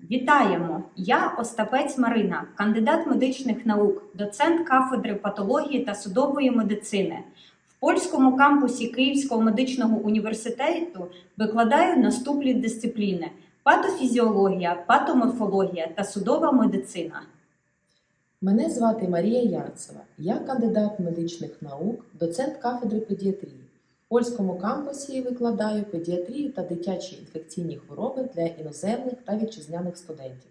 Вітаємо! Я Остапець Марина, кандидат медичних наук, доцент кафедри патології та судової медицини. В польському кампусі Київського медичного університету викладаю наступні дисципліни: патофізіологія, патоморфологія та судова медицина. Мене звати Марія Ярцева. Я кандидат медичних наук, доцент кафедри педіатрії. Польському кампусі викладаю педіатрію та дитячі інфекційні хвороби для іноземних та вітчизняних студентів.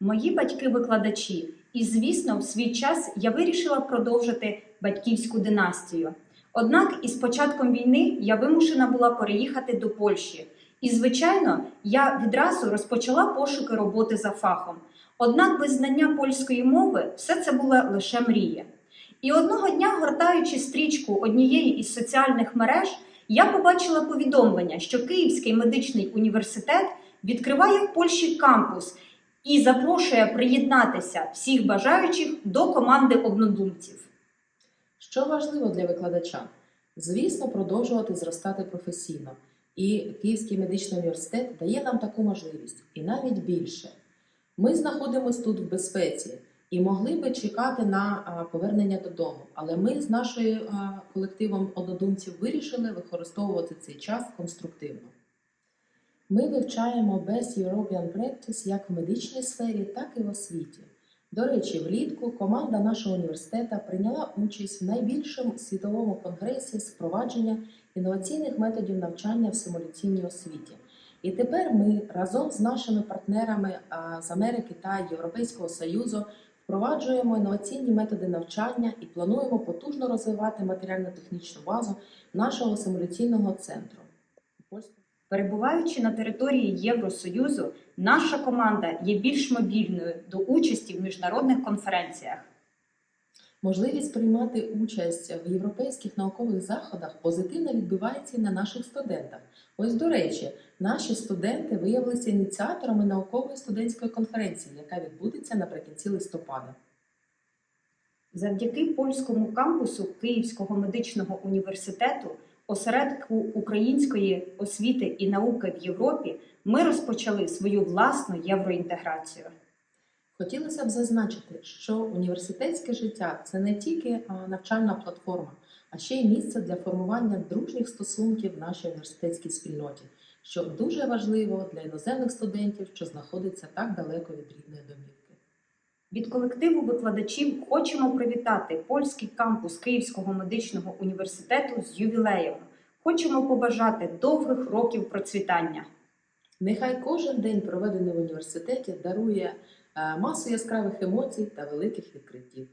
Мої батьки-викладачі, і, звісно, в свій час я вирішила продовжити батьківську династію. Однак із початком війни я вимушена була переїхати до Польщі. І, звичайно, я відразу розпочала пошуки роботи за фахом. Однак без знання польської мови все це була лише мрія. І одного дня, гортаючи стрічку однієї із соціальних мереж, я побачила повідомлення, що Київський медичний університет відкриває в Польщі кампус і запрошує приєднатися всіх бажаючих до команди однодумців. Що важливо для викладача? Звісно, продовжувати зростати професійно. І Київський медичний університет дає нам таку можливість, і навіть більше. Ми знаходимося тут в безпеці і могли би чекати на повернення додому. Але ми з нашою колективом однодумців вирішили використовувати цей час конструктивно. Ми вивчаємо Best European Practice як в медичній сфері, так і в освіті. До речі, влітку команда нашого університету прийняла участь в найбільшому світовому конгресі з впровадження інноваційних методів навчання в симуляційній освіті. І тепер ми разом з нашими партнерами з Америки та Європейського Союзу впроваджуємо інноваційні методи навчання і плануємо потужно розвивати матеріально-технічну базу нашого симуляційного центру. Перебуваючи на території Євросоюзу, наша команда є більш мобільною до участі в міжнародних конференціях. Можливість приймати участь в європейських наукових заходах позитивно відбувається і на наших студентах. Ось до речі, наші студенти виявилися ініціаторами наукової студентської конференції, яка відбудеться наприкінці листопада. Завдяки польському кампусу Київського медичного університету, осередку української освіти і науки в Європі, ми розпочали свою власну євроінтеграцію. Хотілося б зазначити, що університетське життя це не тільки навчальна платформа, а ще й місце для формування дружніх стосунків в нашій університетській спільноті, що дуже важливо для іноземних студентів, що знаходяться так далеко від рідної домівки. Від колективу викладачів хочемо привітати польський кампус Київського медичного університету з ювілеєм. Хочемо побажати довгих років процвітання. Нехай кожен день, проведений в університеті, дарує е, масу яскравих емоцій та великих відкриттів.